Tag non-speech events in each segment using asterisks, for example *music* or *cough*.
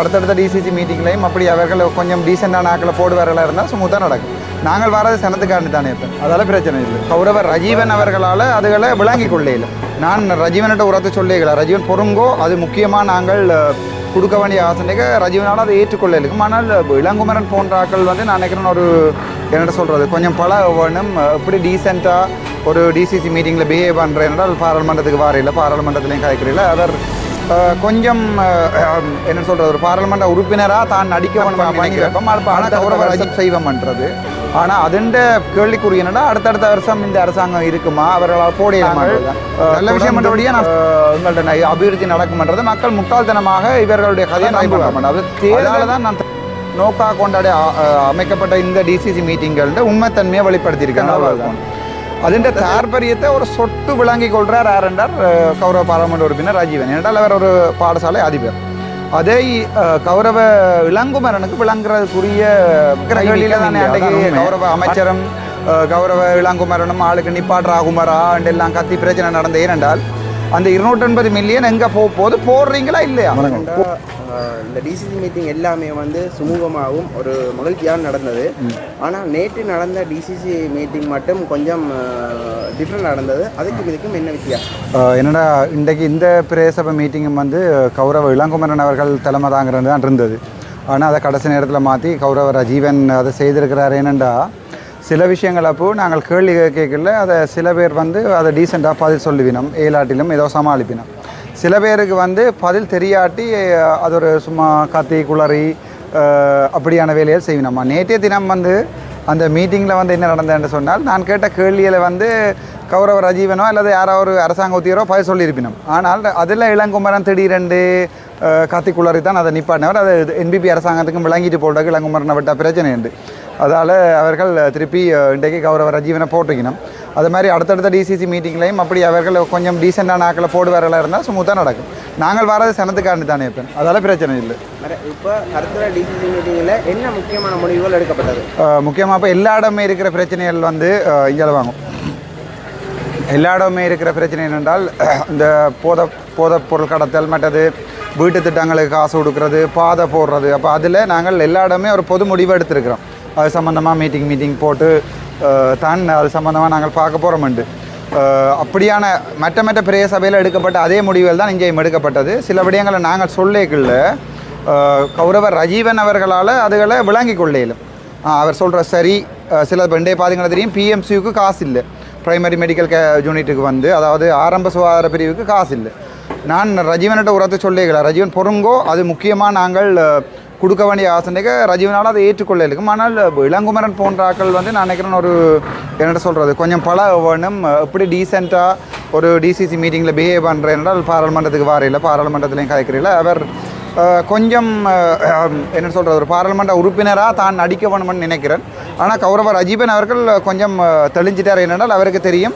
அடுத்தடுத்த டிசிசி மீட்டிங்லையும் அப்படி அவர்கள் கொஞ்சம் டீசெண்டான ஆக்களை போடுவார்களாக இருந்தால் ஸ்மூத்தாக நடக்கும். நாங்கள் வராது சனத்துக்காண்டி தானே இப்போ. அதெல்லாம் பிரச்சனை இல்லை. கௌரவர் ரஜீவன் அவர்களால் அதுகளை விளங்கிக் கொள்ளையில நான் ரஜீவன்கிட்ட உரத்து சொல்லிக்கல ரஜீவன் பொறுங்கோ அது முக்கியமாக நாங்கள் கொடுக்க வேண்டிய ஆசனைக்கு ரஜீவனால் அதை ஏற்றுக்கொள்ள இருக்கும் ஆனால் இளங்குமரன் போன்ற ஆட்கள் வந்து நான் நினைக்கிறேன் ஒரு என்ன சொல்கிறது கொஞ்சம் பல வேணும். எப்படி டீசெண்டாக ஒரு டிசிசி மீட்டிங்கில் பிஹேவ் பண்ணுறேன் என்றால் பாராளுமன்றத்துக்கு வாரையில் பாராளுமன்றத்துலேயும் காய்க்கிறீங்களா அவர் கொஞ்சம் என்ன சொல்கிறது ஒரு பாராளுமன்ற உறுப்பினராக தான் நடிக்க வேணும் ஆனால் கௌரவ ரஜித் செய்வம் பண்ணுறது ஆனால் அதுண்ட கேள்விக்குரிய என்னடா அடுத்தடுத்த வருஷம் இந்த அரசாங்கம் இருக்குமா? அவர்களால் போடியலாமல் நல்ல விஷயம் மற்றபடியே நான் ந- அபிவிருத்தி நடக்கும்ன்றது மக்கள் முட்டாள்தனமாக இவர்களுடைய கதையை நம்புவாங்க அது தேர்தலில் தான் நான் நோக்கா கொண்டாடி அமைக்கப்பட்ட இந்த டிசிசி மீட்டிங்கள்ட உண்மைத்தன்மையை வெளிப்படுத்தியிருக்காங்க அவ்வளவுதான். അതിന്റെ താല്പര്യത്തെ ഒരു சொட்டு விளங்கி கொள்றார் யார் என்றார் அஹ், கௌரவ பாராளுமன்ற உறுப்பினர் ராஜீவன் என்றால் அவர் ஒரு பாடசாலை அதிபர் அதை அஹ், கௌரவ இளங்குமரனுக்கு விளங்குறதுக்குரிய கேள்வியில தானே அன்றைக்கு கௌரவ அமைச்சரும் அஹ், கௌரவ இளங்குமரனும் ஆளுக்கு நிப்பாட் ராகுமரா எல்லாம் கத்தி பிரச்சனை நடந்த ஏனென்றால் அந்த இருநூற்றி எண்பது மில்லியன் எங்க போக போகுது? போடுறீங்களா இல்லையா? இந்த டிசிசி மீட்டிங் எல்லாமே வந்து சுமூகமாகவும் ஒரு மகிழ்ச்சியாக நடந்தது. ஆனால் நேற்று நடந்த டிசிசி மீட்டிங் மட்டும் கொஞ்சம் டிஃப்ரெண்ட் நடந்தது. அதுக்கும் இதுக்கும் என்ன வித்தியாசம்? என்னடா இன்றைக்கு இந்த பிரேசபை மீட்டிங்கும் வந்து கௌரவ இளங்குமரன் அவர்கள் தலைமை தாங்கிறது தான் இருந்தது. ஆனால் அதை கடைசி நேரத்தில் மாற்றி கௌரவ ராஜீவன் அதை செய்திருக்கிறார் ஏனெண்டா சில விஷயங்கள் அப்போ நாங்கள் கேள்வி கேட்கல அதை சில பேர் வந்து அதை டீசெண்டாக பதில் சொல்லுவினோம் ஏலாட்டிலும் ஏதோ சமாளிப்பினோம். சில பேருக்கு வந்து பதில் தெரியாட்டி அது ஒரு சும்மா கத்தி குளறி அப்படியான வேலையை செய்வினோம்மா. நேற்றைய தினம் வந்து அந்த மீட்டிங்கில் வந்து என்ன நடந்ததுன்னு சொன்னால் நான் கேட்ட கேள்வியில் வந்து கௌரவ ரஜீவனோ அல்லது யாரோ ஒரு அரசாங்க உத்தியரோ பதில் சொல்லியிருப்பினோம். ஆனால் அதில் இளங்குமரன் திடீரெண்டு அஹ், கத்தி குளறி தான் அதை நிப்பாட்டினவர். அது என்பிபி அரசாங்கத்துக்கும் விளங்கிட்டு போடுறதுக்கு இளங்குமரனை விட்ட பிரச்சனை உண்டு. அதால் அவர்கள் திருப்பி இன்றைக்கு கௌரவ ரஜீவனை போட்டிருக்கணும். அது மாதிரி அடுத்தடுத்த டிசிசி மீட்டிங்லையும் அப்படி அவர்கள் கொஞ்சம் டீசெண்டான ஆக்களை போடுவார்களாக இருந்தால் ஸ்மூத்தாக நடக்கும். நாங்கள் வரது சனத்துக்காண்டி தானே இப்போ. அதால் பிரச்சனை இல்லை. இப்போ அடுத்த டிசிசி மீட்டிங்கில் என்ன முக்கியமான முடிவுகள் எடுக்கப்பட்டது? முக்கியமாக இப்போ எல்லா இடமே இருக்கிற பிரச்சனைகள் வந்து இங்கே வாங்கும். எல்லா இடமே இருக்கிற பிரச்சனை என்னென்றால் இந்த போத போதைப் பொருள் கடத்தல் மற்றது வீட்டு திட்டங்களுக்கு காசு கொடுக்கறது பாதை போடுறது. அப்போ அதில் நாங்கள் எல்லா இடமே ஒரு பொது முடிவு எடுத்திருக்கிறோம். அது சம்மந்தமாக மீட்டிங் மீட்டிங் போட்டு தான் அது சம்மந்தமாக நாங்கள் பார்க்க போகிறோமுண்டு அப்படியான மற்ற மற்ற பெரிய சபையில் எடுக்கப்பட்ட அதே முடிவுகள் தான் இங்கேயும் எடுக்கப்பட்டது. சில விடயங்களை நாங்கள் சொல்லிக்கல கௌரவர் ரஜீவன் அவர்களால் அதுகளை விளங்கி கொள்ளையிலும் அவர் சொல்கிற சரி சில பெண்டே பார்த்தீங்கன்னா தெரியும் பிஎம்சியுக்கு காசு இல்லை ப்ரைமரி மெடிக்கல் கே யூனிட்டுக்கு வந்து அதாவது ஆரம்ப சுகாதார பிரிவுக்கு காசு இல்லை நான் ரஜீவன்கிட்ட உரத்தை சொல்லிக்கல ரஜீவன் பொறுங்கோ அது முக்கியமாக நாங்கள் கொடுக்க வேண்டிய ஆசனைக்கு ரஜீவனால் அதை ஏற்றுக்கொள்ள இருக்கும் ஆனால் இளங்குமரன் போன்ற ஆட்கள் வந்து நான் நினைக்கிறேன் ஒரு என்னட்ட சொல்கிறது கொஞ்சம் பல வேணும். எப்படி டீசெண்டாக ஒரு டிசிசி மீட்டிங்கில் பிஹேவ் பண்ணுறேன் என்றால் பாராளுமன்றத்துக்கு வாரையில் பாராளுமன்றத்துலேயும் கதைக்கிறீங்கள அவர் கொஞ்சம் என்ன சொல்கிறது ஒரு பாராளுமன்ற உறுப்பினராக தான் நடிக்க வேணும்னு நினைக்கிறேன். ஆனால் கௌரவ ரஜீவன் அவர்கள் கொஞ்சம் தெளிஞ்சிட்டார் என்னென்றால் அவருக்கு தெரியும்.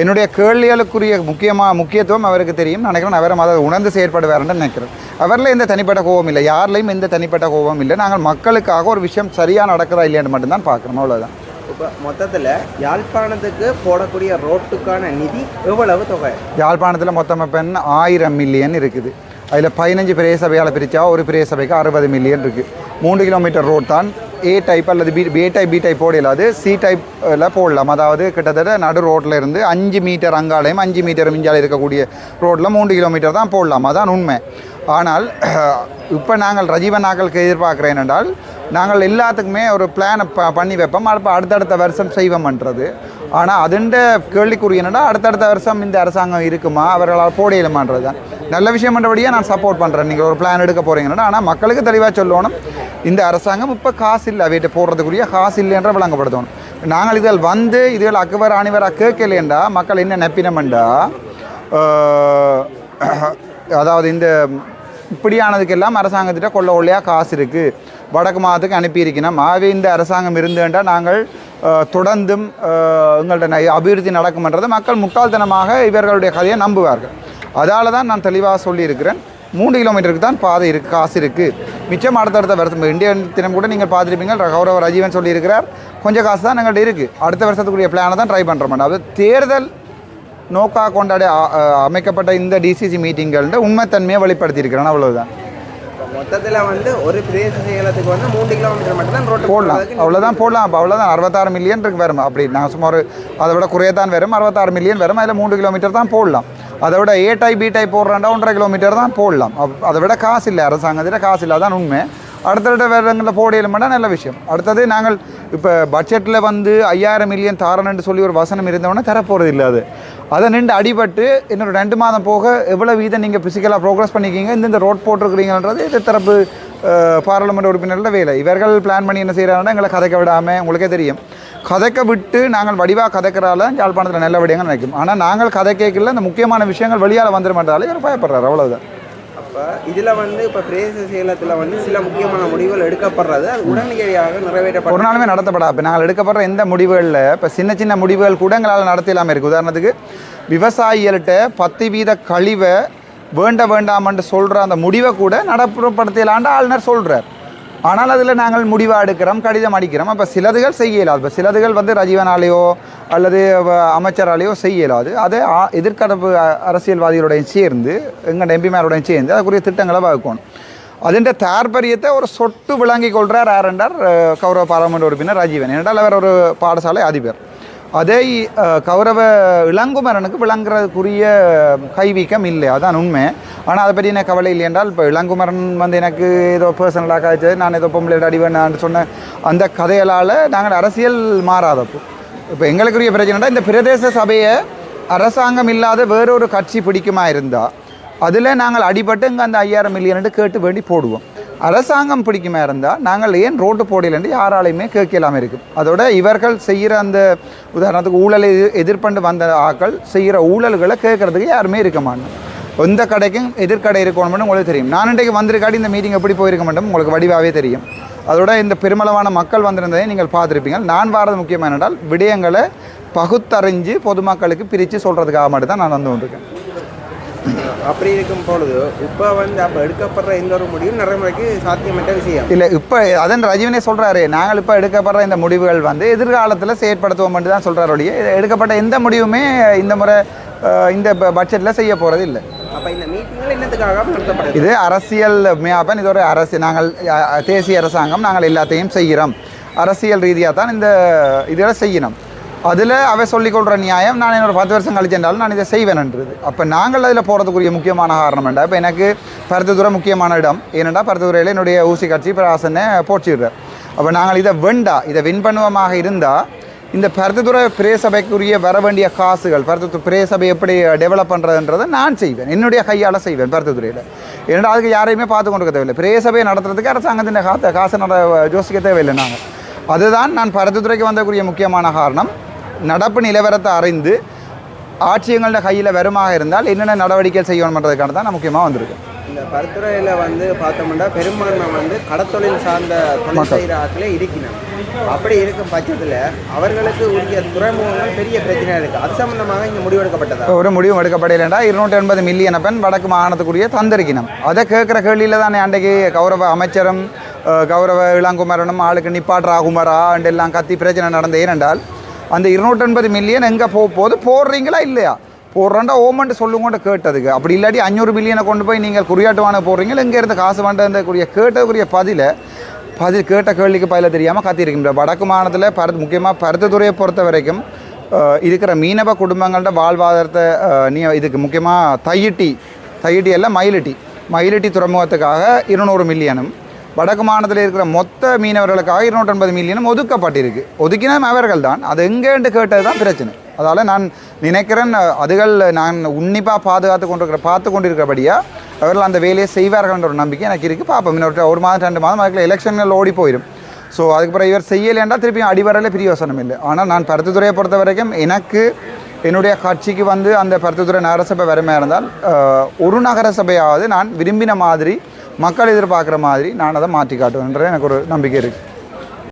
என்னுடைய கேள்விகளுக்குரிய முக்கியமாக முக்கியத்துவம் அவருக்கு தெரியும். நினைக்கிறேன் அவரும் அதை உணர்ந்து செயற்படுவார்னு நினைக்கிறேன். அவரில் எந்த தனிப்பட்ட கோபம் இல்லை. யார்லேயும் எந்த தனிப்பட்ட கோபம் இல்லை. நாங்கள் மக்களுக்காக ஒரு விஷயம் சரியாக நடக்குதா இல்லையான்னு மட்டும்தான் பார்க்குறோம். அவ்வளோதான் இப்போ மொத்தத்தில் யாழ்ப்பாணத்துக்கு போடக்கூடிய ரோட்டுக்கான நிதி எவ்வளவு தொகை? யாழ்ப்பாணத்தில் மொத்தமாக பெண் ஆயிரம் மில்லியன் இருக்குது. அதில் பதினஞ்சு பிரேய சபையால் பிரித்தா ஒரு பிரேய சபைக்கு அறுபது மில்லியன் இருக்குது மூன்று கிலோமீட்டர் ரோட் தான் ஏ டைப் அல்லது B A type B type போடல. சி டைப்பில் போடலாம். அதாவது கிட்டத்தட்ட நடு ரோட்டில் இருந்து அஞ்சு மீட்டர் அங்காலையும் அஞ்சு மீட்டர் மிஞ்சாலை இருக்கக்கூடிய ரோட்டில் மூன்று கிலோமீட்டர் தான் போடலாம். அதான் உண்மை. ஆனால் *clears throat* இப்போ நாங்கள் ரஜீவனாக்களுக்கு எதிர்பார்க்குறேன் என்றால் நாங்கள் எல்லாத்துக்குமே ஒரு பிளானை ப பண்ணி வைப்போம். அப்போ அடுத்தடுத்த வருஷம் செய்வோம்ன்றது ஆனால் அதுண்ட கேள்விக்குரிய என்னடா அடுத்தடுத்த வருஷம் இந்த அரசாங்கம் இருக்குமா? அவர்களால் போடையிலுமான்றது தான் நல்ல விஷயம் பண்ணுறபடியே நான் சப்போர்ட் பண்ணுறேன் நீங்கள் ஒரு பிளான் எடுக்க போகிறீங்கன்னா ஆனால் மக்களுக்கு தெளிவாக சொல்லணும். இந்த அரசாங்கம் இப்போ காசு இல்லை அவையிட்ட போடுறதுக்குரிய காசு இல்லைன்ற விளங்கப்படுத்தணும். நாங்கள் இதில் வந்து இதில் அக்குவர் அணிவராக கேட்கலையேண்டா மக்கள் என்ன நப்பினமெண்டா அதாவது இந்த இப்படியானதுக்கெல்லாம் அரசாங்கத்திட்ட கொள்ள ஒல்லையாக காசு இருக்குது வடக்கு மாதத்துக்கு அனுப்பியிருக்கணும். ஆகவே இந்த அரசாங்கம் இருந்துட்டா நாங்கள் தொடர்ந்தும் எங்கள்கிட்ட ந- அபிவிருத்தி நடக்கும்ன்றதை மக்கள் முட்டாள்தனமாக இவர்களுடைய கதையை நம்புவார்கள். அதால தான் நான் தெளிவாக சொல்லியிருக்கிறேன். மூன்று கிலோமீட்டருக்கு தான் பாதை இருக்குது காசு இருக்குது மிச்சம் அடுத்தடுத்த வருஷம் இந்தியன் தினம் கூட நீங்கள் பார்த்துருப்பீங்க. கௌரவ ரஜீவன் சொல்லியிருக்கிறார் கொஞ்சம் காசு தான் எங்கள்கிட்ட இருக்குது அடுத்த வருஷத்துக்குரிய பிளானை தான் ட்ரை பண்ணுறோம் அதாவது தேர்தல் நோக்கா கொண்டாடி அமைக்கப்பட்ட இந்த டிசிசி மீட்டிங்கள்ட உண்மைத்தன்மையை வெளிப்படுத்தியிருக்கிறேன் அவ்வளோதான் மொத்தத்தில் வந்து ஒரு பிரதேச செயலத்துக்கு வந்து மூன்று கிலோமீட்டர் மட்டும் தான் ரோட்டு போடலாம் அவ்வளோதான் போடலாம். அப்போ அவ்வளோதான் அறுபத்தாறு மில்லியன் இருக்கு வரும் அப்படி நாங்கள் சுமார் அதை விட குறையத்தான் வரும். அறுபத்தாறு மில்லியன் வரும். அதில் மூன்று கிலோமீட்டர் தான் போடலாம். அதை விட ஏ டை பி டை போடுறாண்டா ஒன்றரை கிலோமீட்டர் தான் போடலாம். அதை விட காசு இல்லை. அரசாங்கத்தில் காசு இல்லை. அதான் உண்மை. அடுத்தடுத்த வேறங்களில் போடையிலுமெண்டா நல்ல விஷயம். அடுத்தது நாங்கள் இப்போ பட்ஜெட்டில் வந்து ஐயாயிரம் மில்லியன் தாரணுன்னு சொல்லி ஒரு வசனம் இருந்தவொடனே தரப்போகிறது இல்லை அது. அதை நின்று அடிபட்டு இன்னொரு ரெண்டு மாதம் போக எவ்வளோ வீதம் நீங்கள் ஃபிசிக்கலாக ப்ரோக்ரஸ் பண்ணிக்கிங்க? இந்த இந்த ரோட் போட்டிருக்கிறீங்கன்றது இது தரப்பு பாராளுமன்ற உறுப்பினர்கள வேலை. இவர்கள் பிளான் பண்ணி என்ன செய்கிறாங்கன்னா எங்களை கதைக்க விடாமல் உங்களுக்கே தெரியும். கதைக்க விட்டு நாங்கள் வடிவாக கதைக்கிறால யாழ்ப்பாணத்தில் நல்ல விடயங்கள் நினைக்கும். ஆனால் நாங்கள் கதை கேட்கல இந்த முக்கியமான விஷயங்கள் வெளியால் வந்துட மாட்டாலே இவர் பயப்படுறாரு. அவ்வளோதான் இப்போ இதில் வந்து இப்போ பிரதேச செயலத்தில் வந்து சில முக்கியமான முடிவுகள் எடுக்கப்படுறது. அது உடனடியாக நிறைவேற்றப்படும் ஒரு நாளுமே நடத்தப்படாது. இப்போ நாங்கள் எடுக்கப்படுற எந்த முடிவுகளில் இப்போ சின்ன சின்ன முடிவுகள் கூட எங்களால் நடத்தலாமல் இருக்குது உதாரணத்துக்கு விவசாயிகள்கிட்ட பத்து வீத கழிவை வேண்ட வேண்டாமன்னு சொல்கிற அந்த முடிவை கூட நடப்புப்படுத்தலாண்டு ஆளுநர் சொல்கிறார் ஆனால் அதில் நாங்கள் முடிவாக எடுக்கிறோம் கடிதம் அடிக்கிறோம். அப்போ சிலதுகள் செய்ய இப்போ சிலதுகள் வந்து ரஜீவனாலேயோ அல்லது வ- அமைச்சராலேயோ செய்ய இயலாது அதை ஆ- எதிர்க்கடப்பு அ- அரசியல்வாதிகளுடையும் சேர்ந்து எங்கள் எம்பிமாரோடையும் சேர்ந்து அதுக்குரிய திட்டங்களை வகுக்கணும் അതിൻ്റെ താല്പര്യത്തെ ഒരു சொட்டு விளங்கி கொள்கிறார் யார் என்றார் அஹ், கௌரவ பாராளுமன்ற உறுப்பினர் ராஜீவன் என்றால் அவர் ஒரு பாடசாலை அதிபர் அதே அஹ், கௌரவ இளங்குமரனுக்கு விளங்குறதுக்குரிய கைவீக்கம் இல்லை அதான் உண்மை ஆனால் அதை பற்றி எனக்கு கவலை இல்லை என்றால் இப்போ இளங்குமரன் வந்து எனக்கு ஏதோ பர்சனலாக காய்ச்சது நான் ஏதோ பொம்பளை அடிவேன் சொன்ன அந்த கதைகளால் நாங்கள் அரசியல் மாறாதப்போ இப்போ எங்களுக்குரிய பிரச்சனைனா இந்த பிரதேச சபையை அரசாங்கம் இல்லாத வேறொரு கட்சி பிடிக்குமா இருந்தால் அதில் நாங்கள் அடிபட்டு இங்கே அந்த ஐயாயிரம் மில்லியன் கேட்டு வேண்டி போடுவோம். அரசாங்கம் பிடிக்குமா இருந்தால் நாங்கள் ஏன் ரோட்டு போடலன்ட்டு யாராலையுமே கேட்கலாமல் இருக்கும் அதோட இவர்கள் செய்கிற அந்த உதாரணத்துக்கு ஊழலை எதிர்பண்டு வந்த ஆக்கள் செய்கிற ஊழல்களை கேட்கறதுக்கு யாருமே இருக்க மாட்டோம் எந்த கடைக்கும் எதிர்க்கடை இருக்கணும்னு உங்களுக்கு தெரியும். நான் இன்றைக்கு வந்திருக்காடி இந்த மீட்டிங் எப்படி போயிருக்க மாட்டோம் உங்களுக்கு வடிவாகவே தெரியும். அதோட இந்த பெருமளவான மக்கள் வந்திருந்ததை நீங்கள் பார்த்துருப்பீங்க. நான் வாரது முக்கியமாக என்னென்றால் விடயங்களை பகுத்தறிஞ்சு பொதுமக்களுக்கு பிரித்து சொல்கிறதுக்காக மட்டும் தான் நான் வந்து கொண்டிருக்கேன். அப்படி இருக்கும் பொழுது இப்போ வந்து அப்போ எடுக்கப்படுற எந்த ஒரு முடிவும் நடைமுறைக்கு சாத்தியமற்ற விஷயம். இல்லை இப்போ அதன் ரஜினியே சொல்கிறாரு நாங்கள் இப்போ எடுக்கப்படுற இந்த முடிவுகள் வந்து எதிர்காலத்தில் செயற்படுத்துவோம் மட்டும் தான் சொல்கிறார் ஒழிய எடுக்கப்பட்ட எந்த முடிவுமே இந்த முறை இந்த பட்ஜெட்டில் செய்ய போகிறது இல்லை அப்போ இந்த என்னத்துக்காக நடத்தப்படுது? இது அரசியல் மேப்பன் இது ஒரு அரசு. நாங்கள் தேசிய அரசாங்கம் நாங்கள் எல்லாத்தையும் செய்கிறோம். அரசியல் ரீதியாக தான் இந்த இதில் செய்யணும். அதில் அவை சொல்லிக்கொள்கிற நியாயம் நான் என்னோட பத்து வருஷம் கழிச்சென்றாலும் நான் இதை செய்வேன்ன்றது அப்போ நாங்கள் அதில் போகிறதுக்குரிய முக்கியமான காரணம் என்ன? இப்போ எனக்கு பருத்தத்துறை முக்கியமான இடம். ஏனென்றால் பருத்தத்துறையில் என்னுடைய ஊசி கட்சி பிராசனை போச்சிடுறார் அப்போ நாங்கள் இதை வெண்டா இதை வின் பண்ணுவமாக இருந்தால் இந்த பருத்தித்துறை பிரேசபைக்குரிய வர வேண்டிய காசுகள் பருத்து பிரேசபை எப்படி டெவலப் பண்ணுறதுன்றதை நான் செய்வேன். என்னுடைய கையால் செய்வேன் பருத்தித்துறையில் ஏன்னா அதுக்கு யாரையுமே பார்த்து கொண்டு இருக்க தேவையில்லை. பிரேசபையை நடத்துறதுக்கு அரசாங்கத்தின் காத்த காசை நட யோசிக்க தேவையில்லை நாங்கள் அதுதான் நான் பருத்தித்துறைக்கு வந்தக்கூடிய முக்கியமான காரணம். நடப்பு நிலவரத்தை அறிந்து ஆட்சியங்களோட கையில் வருமாக இருந்தால் என்னென்ன நடவடிக்கை செய்யணுன்றதுக்கான தான் நான் முக்கியமாக வந்திருக்கேன் இந்த பருத்துறையில் வந்து பார்த்தோம்னா பெரும்பான்மை வந்து கடத்தொழில் சார்ந்த தொழில் செய்கிற ஆட்களே இருக்கணும் அப்படி இருக்கும் பட்சத்தில் அவர்களுக்கு உரிய துறைமுகங்கள் பெரிய பிரச்சனையாக இருக்குது அது சம்பந்தமாக இங்கே முடிவெடுக்கப்பட்டதா? இப்போ ஒரு முடிவும் எடுக்கப்படையிலண்டா இருநூற்றி எண்பது மில்லியன் பெண் வடக்கு மாகாணத்துக்குரிய தந்திருக்கணும் அதை கேட்குற கேள்வியில் தானே அன்றைக்கு கௌரவ அமைச்சரும் கௌரவ இளங்குமரனும் ஆளுக்கு நிப்பாட்ராகுமரா எல்லாம் கத்தி பிரச்சனை நடந்த ஏனென்றால் அந்த இருநூற்றி எண்பது மில்லியன் எங்கே போக போகுது போடுறீங்களா இல்லையா? போடுறோண்டா ஓமெண்ட் சொல்லுங்கோண்டு கேட்டதுக்கு. அப்படி இல்லாட்டி அஞ்சூறு மில்லியனை கொண்டு போய் நீங்கள் குறியாட்டுவான போடுறீங்களா இங்கே இருந்து காசு வேண்டக்கூடிய கேட்டதுக்குரிய பதிலை பதில் கேட்ட கேள்விக்கு பதில தெரியாமல் காத்திருக்கின்ற வடக்கு மாநிலத்தில் பருத்து முக்கியமாக பருத்தத்துறையை பொறுத்த வரைக்கும் இருக்கிற மீனவ குடும்பங்கள்ட வாழ்வாதாரத்தை நீ இதுக்கு முக்கியமாக தையிட்டி தையிட்டி எல்லாம் மயிலிட்டி. மயிலிட்டி துறைமுகத்துக்காக இருநூறு மில்லியனும் வடக்கு மாநிலத்தில் இருக்கிற மொத்த மீனவர்களுக்காக இருநூற்றம்பது மில்லியனும் ஒதுக்கப்பட்டிருக்கு. ஒதுக்கினா அவர்கள் தான் அது எங்கேன்னு கேட்டது தான் பிரச்சனை. அதால் நான் நினைக்கிறேன் அதுகள் நான் உன்னிப்பாக பாதுகாத்து கொண்டிருக்கிற பார்த்து கொண்டிருக்கிறபடியாக அவர்கள் அந்த வேலையை செய்வார்கள்ன்ற ஒரு நம்பிக்கை எனக்கு இருக்குது பார்ப்போம். இன்னொரு ஒரு மாதம் ரெண்டு மாதம் அதுக்குள்ள எலெக்ஷன்கள் ஓடி போயிடும். ஸோ அதுக்கு பிறகு இவர் செய்யலைன்றா திருப்பியும் அடிவரையில் பெரிய யோசனம் இல்லை. ஆனால் நான் பருத்தித்துறையை பொறுத்த வரைக்கும் எனக்கு என்னுடைய கட்சிக்கு வந்து அந்த பருத்தித்துறை நகரசபை வறுமையாக இருந்தால் ஒரு நகரசபையாவது நான் விரும்பின மாதிரி மக்கள் எதிர்பார்க்குற மாதிரி நான் அதை மாற்றி காட்டுவேன்ற எனக்கு ஒரு நம்பிக்கை இருக்குது